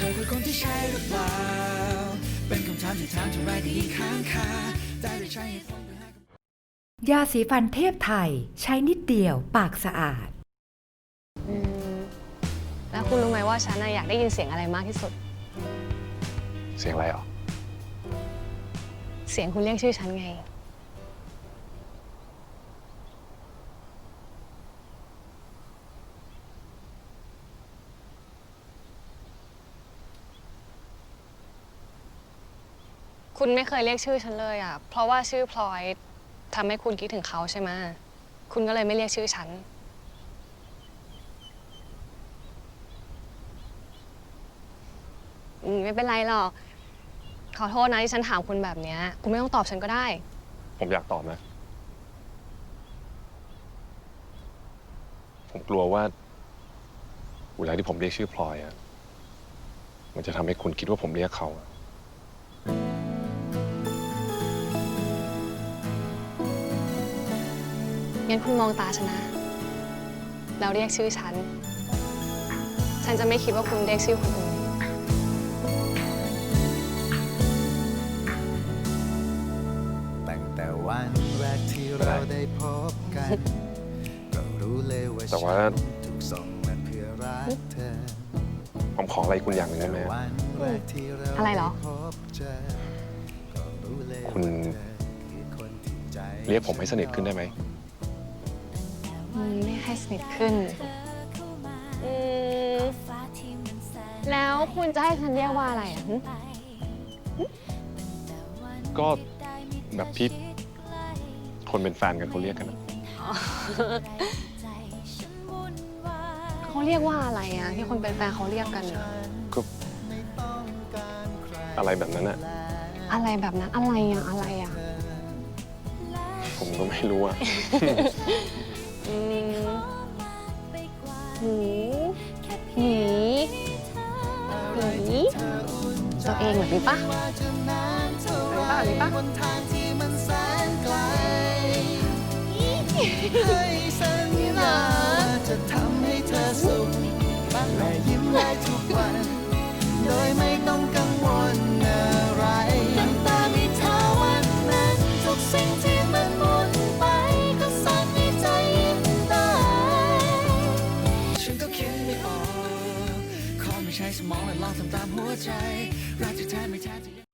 ธอคือคนที่ใช่หรือเปล่า เป็นคำถามที่ถามเท่าไรก็ยิ่งค้างคาแต่ได้ใช้เหตุผลเพื่อให้ยาสีฟันเทพไทย ใช้นิดเดียวปากสะอาด อืมแล้วคุณรู้ไหมว่าฉันน่ะอยากได้ยินเสียงอะไรมากที่สุด เสียงอะไรอะ เสียงคุณเรียกชื่อฉันไง คุณไม่เคยเรียกชื่อฉันเลยอะ เพราะว่าชื่อพลอยทำให้คุณคิดถึงเขาใช่ไหมคุณก็เลยไม่เรียกชื่อฉัน อืมไม่เป็นไรหรอก ขอโทษนะที่ฉันถามคุณแบบเนี้ย คุณไม่ต้องตอบฉันก็ได้ ผมอยากตอบนะ ผมกลัวว่าเวลาที่ผมเรียกชื่อพลอยอะมันจะทำให้คุณคิดว่าผมเรียกเขาอะ งั้นคุณมองตาฉันนะ แล้วเรียกชื่อฉัน ฉันจะไม่คิดว่าคุณเรียกชื่อคนอื่นตั้งแต่วันแรกที่เราได้พบกันก็รู้เลยว่าแต่ว่า ฉันถูกส่งมาเพื่อรักเธอผมขออะไรคุณอย่างหนึ่งได้ไหมวันแรกที่เราอะไรเหรอด้พบเจอก็รู้เลยคุณว่าเธอคือคนที่ใจเรียกผมให้สนิทขึ้นได้ไหม อืมไม่ให้สนิทขึ้น อืม แล้วคุณจะให้ฉันเรียกว่าอะไรอะหึก็แบบที่คนเป็นแฟนกันเขาเรียกกันอะเขาเรียกว่าอะไรอะ ที่คนเป็นแฟนเขาเรียกกันอะก็อะไรแบบนั้นอะอะไรแบบนั้นอะไรอะอะไรอะผมก็ไม่รู้อะ ตัวเองแบบนี้ปะแบบนี้ปะแบบนี้ปะ สมองและลองทำตามหัวใจรักจะแท้ไม่แท้จะ